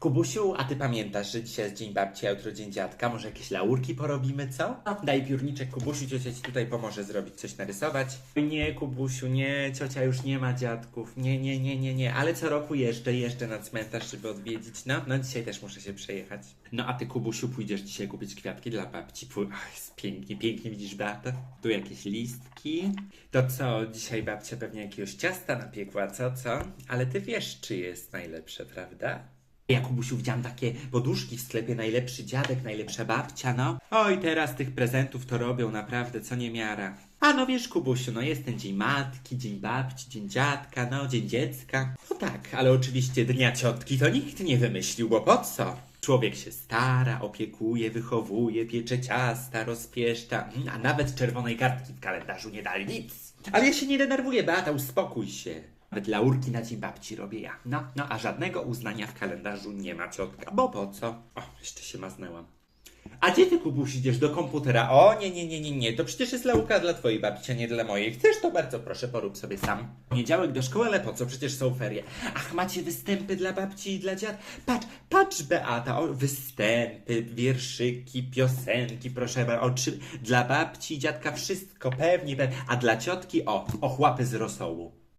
Kubusiu, a ty pamiętasz, że dzisiaj jest dzień babci, a jutro dzień dziadka? Może jakieś laurki porobimy, co? No, daj piórniczek Kubusiu, ciocia ci tutaj pomoże zrobić coś narysować. Nie, Kubusiu, nie, ciocia już nie ma dziadków. Nie, nie, nie, nie, nie, ale co roku jeszcze, jeszcze na cmentarz, żeby odwiedzić. No, no dzisiaj też muszę się przejechać. No a ty, Kubusiu, pójdziesz dzisiaj kupić kwiatki dla babci. Pój- Ach, jest pięknie, pięknie, widzisz, Beata? Tu jakieś listki. To co, dzisiaj babcia pewnie jakiegoś ciasta napiekła, co, co? Ale ty wiesz, czy jest najlepsze, prawda? Ja Kubusiu widziałam takie poduszki w sklepie, najlepszy dziadek, najlepsza babcia, no. Oj, teraz tych prezentów to robią naprawdę, co niemiara. A no wiesz, Kubusiu, no jest ten dzień matki, dzień babci, dzień dziadka, no, dzień dziecka. No tak, ale oczywiście dnia ciotki to nikt nie wymyślił, bo po co? Człowiek się stara, opiekuje, wychowuje, piecze ciasta, rozpieszcza, mm, a nawet czerwonej kartki w kalendarzu nie dali nic. Ale ja się nie denerwuję, Beata, uspokój się. Nawet laurki na dzień babci robię ja. No, no, a żadnego uznania w kalendarzu nie ma ciotka. Bo po co? O, jeszcze się maznęłam. A gdzie ty, Kubuś, idziesz do komputera? O, nie, nie, nie, nie, nie. To przecież jest laurka dla twojej babci, a nie dla mojej. Chcesz, to bardzo proszę, porób sobie sam. Poniedziałek do szkoły, ale po co? Przecież są ferie. Ach, macie występy dla babci i dla dziad? Patrz, patrz, Beata, o, występy, wierszyki, piosenki, proszę bardzo. O, czy, dla babci i dziadka wszystko, pewnie, pewnie. A dla ciotki, o, ochłapy z rosołu.